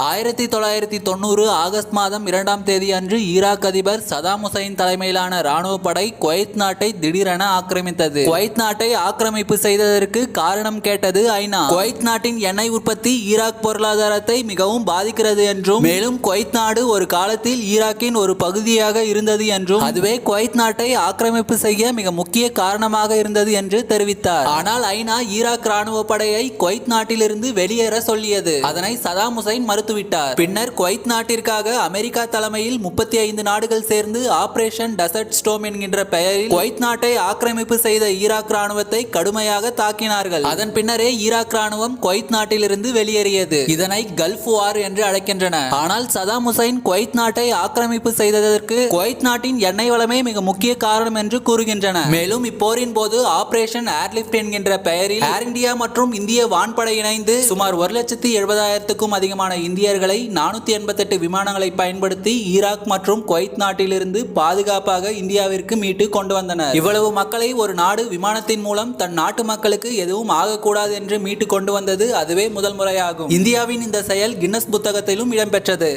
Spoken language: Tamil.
ஆயிரத்தி தொள்ளாயிரத்தி தொண்ணூறு ஆகஸ்ட் மாதம் இரண்டாம் தேதி அன்று ஈராக் அதிபர் சதாம் ஹுசைன் தலைமையிலான ராணுவ படை குவைத் நாட்டை திடீரென ஆக்கிரமித்தது. குவைத் நாட்டை ஆக்கிரமிப்பு செய்ததற்கு காரணம் கேட்டது ஐநா. குவைத் நாட்டின் எண்ணெய் உற்பத்தி ஈராக் பொருளாதாரத்தை மிகவும் பாதிக்கிறது என்றும் மேலும் குவைத் நாடு ஒரு காலத்தில் ஈராக்கின் ஒரு பகுதியாக இருந்தது என்றும் அதுவே குவைத் நாட்டை ஆக்கிரமிப்பு செய்ய மிக முக்கிய காரணமாக இருந்தது என்று தெரிவித்தார். ஆனால் ஐநா ஈராக் ராணுவ படையை குவைத் நாட்டிலிருந்து வெளியேற சொல்லியது. அதனை சதாம் ஹுசைன் மறுத்துவிட்டார் பின்னர் குவைத் நாட்டிற்காக அமெரிக்கா தலைமையில் முப்பத்தி ஐந்து நாடுகள் சேர்ந்து ஆபரேஷன் டெசர்ட் ஸ்டோம் என்கின்ற பெயரில் குவைத் நாட்டை ஆக்கிரமிப்பு செய்த ஈராக் ராணுவத்தை கடுமையாக தாக்கினார்கள். அதன் பின்னரே ஈராக் ராணுவம் குவைத் நாட்டிலிருந்து வெளியேறியது. இதனை கல்ஃப் வார் என்று அழைக்கின்றன. ஆனால் சதாம் ஹுசைன் குவைத் நாட்டை ஆக்கிரமிப்பு செய்ததற்கு குவைத் நாட்டின் எண்ணெய் வளமே மிக முக்கிய காரணம் என்று கூறுகின்றன. மேலும் இப்போரின் போது ஆபரேஷன் ஏர்லிப்ட் என்கின்ற பெயரில் ஏர் இந்தியா மற்றும் இந்திய வான்படை இணைந்து சுமார் ஒரு லட்சத்தி எழுபதாயிரத்துக்கும் அதிகமான இந்தியர்களை நானூற்றி எண்பத்தெட்டு விமானங்களை பயன்படுத்தி ஈராக் மற்றும் குவைத் நாட்டிலிருந்து பாதுகாப்பாக இந்தியாவிற்கு மீட்டு கொண்டு வந்தனர். இவ்வளவு மக்களை ஒரு நாடு விமானத்தின் மூலம் தன் நாட்டு மக்களுக்கு எதுவும் ஆகக்கூடாது என்று மீட்டு கொண்டு வந்தது அதுவே முதல் முறையாகும். இந்தியாவின் இந்த செயல் கின்னஸ் புத்தகத்திலும் இடம்பெற்றது.